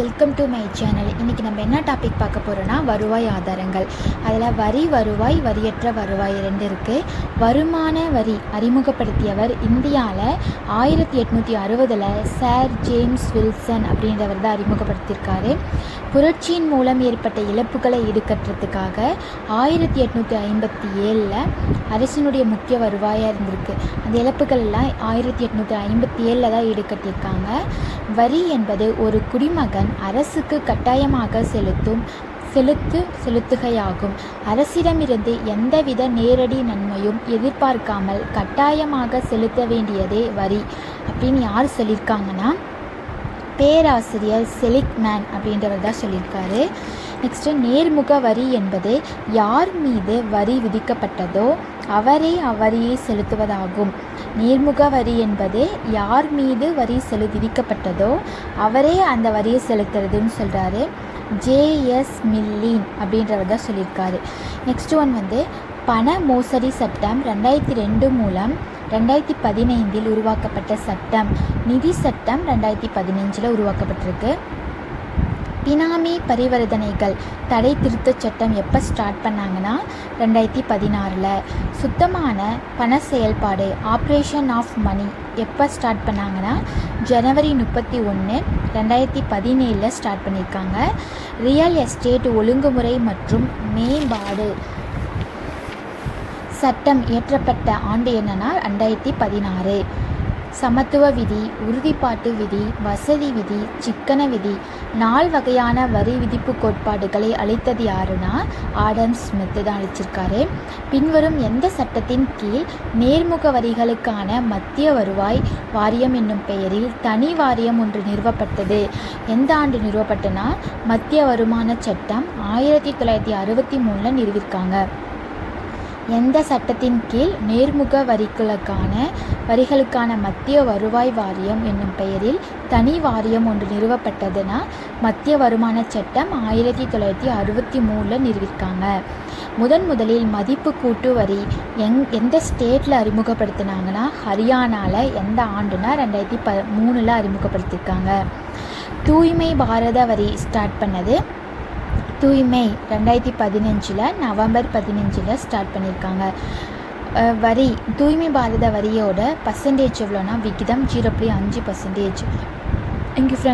Welcome to my channel இன்றைக்கி நம்ம என்ன டாபிக் பார்க்க போகிறோன்னா வருவாய் ஆதாரங்கள். அதில் வரி வருவாய் வரியற்ற வருவாய் ரெண்டு இருக்குது வருமான வரி அறிமுகப்படுத்தியவர் இந்தியாவில் ஆயிரத்தி எட்நூற்றி அறுபதில் சார் ஜேம்ஸ் வில்சன் அப்படின்றவர் தான் அறிமுகப்படுத்தியிருக்காரு புரட்சியின் மூலம் ஏற்பட்ட இழப்புகளை ஈடுகட்டுறதுக்காக ஆயிரத்தி எட்நூற்றி ஐம்பத்தி ஏழில் அரசினுடைய முக்கிய வருவாயாக இருந்திருக்கு. அந்த இழப்புகள்லாம் ஆயிரத்தி எட்நூற்றி ஐம்பத்தி ஏழில் தான் ஈடுகட்டியிருக்காங்க வரி என்பது ஒரு குடிமகன் அரசுக்கு கட்டாயமாக செலுத்தும் செலுத்து செலுத்துகையாகும். அரசிடமிருந்து எந்தவித நேரடி நன்மையும் எதிர்பார்க்காமல் கட்டாயமாக செலுத்த வேண்டியதே வரி அப்படின்னு யார் சொல்லியிருக்காங்கன்னா பேராசிரியர் செலிக்மேன் அப்படின்றவர் தான் சொல்லியிருக்காரு. நெக்ஸ்ட்டு நேர்முக வரி என்பது யார் மீது வரி விதிக்கப்பட்டதோ அவரே அவ்வரியை செலுத்துவதாகும். நேர்முக வரி என்பது யார் மீது வரி செலு விதிக்கப்பட்டதோ அவரே அந்த வரியை செலுத்துறதுன்னு சொல்கிறாரு ஜேஎஸ் மில்லின் அப்படின்றவர் தான் சொல்லியிருக்காரு. நெக்ஸ்ட் ஒன் வந்து பண மோசடி சட்டம் ரெண்டாயிரத்தி ரெண்டு மூலம் ரெண்டாயிரத்தி பதினைந்தில் உருவாக்கப்பட்ட சட்டம். நிதி சட்டம் ரெண்டாயிரத்தி பதினஞ்சில் உருவாக்கப்பட்டிருக்கு. பினாமி பரிவர்த்தனைகள் தடை திருத்தச் சட்டம் எப்போ ஸ்டார்ட் பண்ணாங்கன்னா ரெண்டாயிரத்தி பதினாறில். சுத்தமான பண செயல்பாடு ஆப்ரேஷன் ஆஃப் மணி எப்போ ஸ்டார்ட் பண்ணாங்கன்னா ஜனவரி முப்பத்தி ஒன்று ரெண்டாயிரத்தி பதினேழில் ஸ்டார்ட் பண்ணியிருக்காங்க ரியல் எஸ்டேட் ஒழுங்குமுறை மற்றும் மேம்பாடு. சட்டம் இயற்றப்பட்ட ஆண்டு என்னன்னா ரெண்டாயிரத்தி பதினாறு. சமத்துவ விதி உறுதிப்பாட்டு விதி வசதி விதி சிக்கன விதி நால் வகையான வரி விதிப்பு கோட்பாடுகளை அளித்தது யாருன்னா ஆடம் ஸ்மித் தான் அளிச்சிருக்காரு. பின்வரும் எந்த சட்டத்தின் கீழ் நேர்முக வரிகளுக்கான மத்திய வருவாய் வாரியம் என்னும் பெயரில் தனி வாரியம் ஒன்று நிறுவப்பட்டது. எந்த ஆண்டு நிறுவப்பட்டனா? மத்திய வருமான சட்டம் ஆயிரத்தி தொள்ளாயிரத்தி அறுபத்தி மூணில் நிறுவிருக்காங்க. எந்த சட்டத்தின் கீழ் நேர்முக வரிகளுக்கான வரிகளுக்கான மத்திய வருவாய் வாரியம் என்னும் பெயரில் தனி வாரியம் ஒன்று நிறுவப்பட்டதுன்னா மத்திய வருமான சட்டம் ஆயிரத்தி தொள்ளாயிரத்தி அறுபத்தி மூணில் நிறுவிருக்காங்க முதன் முதலில் மதிப்பு கூட்டு வரி எங் எந்த ஸ்டேட்டில் அறிமுகப்படுத்தினாங்கன்னா ஹரியானாவில் எந்த ஆண்டுனா ரெண்டாயிரத்தி ப மூணில் அறிமுகப்படுத்தியிருக்காங்க தூய்மை பாரத வரி ஸ்டார்ட் பண்ணது தூய்மை ரெண்டாயிரத்தி பதினஞ்சில் நவம்பர் பதினஞ்சில் ஸ்டார்ட் பண்ணியிருக்காங்க வரி தூய்மை பாரத வரியோட பர்சன்டேஜ் எவ்வளோனா விகிதம் ஜீரோ புள்ளி அஞ்சு பர்சன்டேஜ் இங்கே ஃப்ரெண்ட்